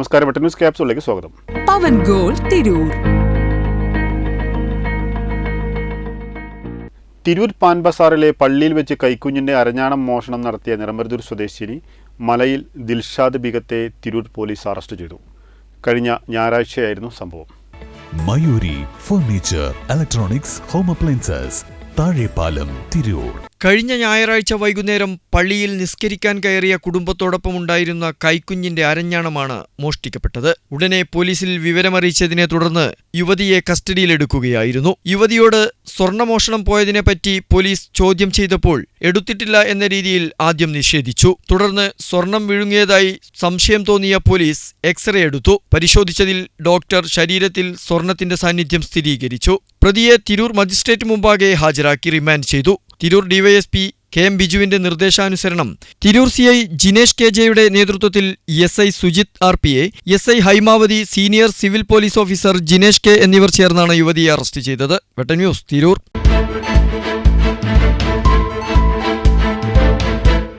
നമസ്കാരം. എട്ട് ന്യൂസ് ക്യാപ്സൂളിലേക്ക് സ്വാഗതം. പവൻ ഗോൾ തിരൂർ. തിരൂർ പാൻ ബസാറിലെ പള്ളിയിൽ വെച്ച് കൈക്കുഞ്ഞിന്റെ അരഞ്ഞാണം മോഷണം നടത്തിയ നിറമരുതൂർ സ്വദേശിനി മലയിൽ ദിൽഷാദ് ബിഗത്തെ തിരൂർ പോലീസ് അറസ്റ്റ് ചെയ്തു. കഴിഞ്ഞ ഞായറാഴ്ചയായിരുന്നു സംഭവം. Mayuri furniture electronics home appliances Thazhepalam Tirur. കഴിഞ്ഞ ഞായറാഴ്ച വൈകുന്നേരം പള്ളിയിൽ നിസ്കരിക്കാൻ കയറിയ കുടുംബത്തോടൊപ്പമുണ്ടായിരുന്ന കൈക്കുഞ്ഞിന്റെ അരഞ്ഞാണമാണ് മോഷ്ടിക്കപ്പെട്ടത്. ഉടനെ പോലീസിൽ വിവരമറിയിച്ചതിനെ തുടർന്ന് യുവതിയെ കസ്റ്റഡിയിലെടുക്കുകയായിരുന്നു. യുവതിയോട് സ്വർണമോഷണം പോയതിനെപ്പറ്റി പോലീസ് ചോദ്യം ചെയ്തപ്പോൾ എടുത്തിട്ടില്ല എന്ന രീതിയിൽ ആദ്യം നിഷേധിച്ചു. തുടർന്ന് സ്വർണം വിഴുങ്ങിയതായി സംശയം തോന്നിയ പോലീസ് എക്സ്റേ എടുത്തു. പരിശോധിച്ചതിൽ ഡോക്ടർ ശരീരത്തിൽ സ്വർണത്തിന്റെ സാന്നിധ്യം സ്ഥിരീകരിച്ചു. പ്രതിയെ തിരൂർ മജിസ്ട്രേറ്റ് മുമ്പാകെ ഹാജരാക്കി റിമാൻഡ് ചെയ്തു. തിരൂർ ഡിവൈഎസ്പി കെ എം ബിജുവിന്റെ നിർദ്ദേശാനുസരണം. Tirur C I Jinesh K ജെയുടെ നേതൃത്വത്തിൽ S I Sujith R P A S I Haimavathi senior civil police officer Jinesh K എന്നിവർ ചേർന്നാണ് യുവതിയെ അറസ്റ്റ് ചെയ്തത്. വെട്ടൻ ന്യൂസ് തിരൂർ.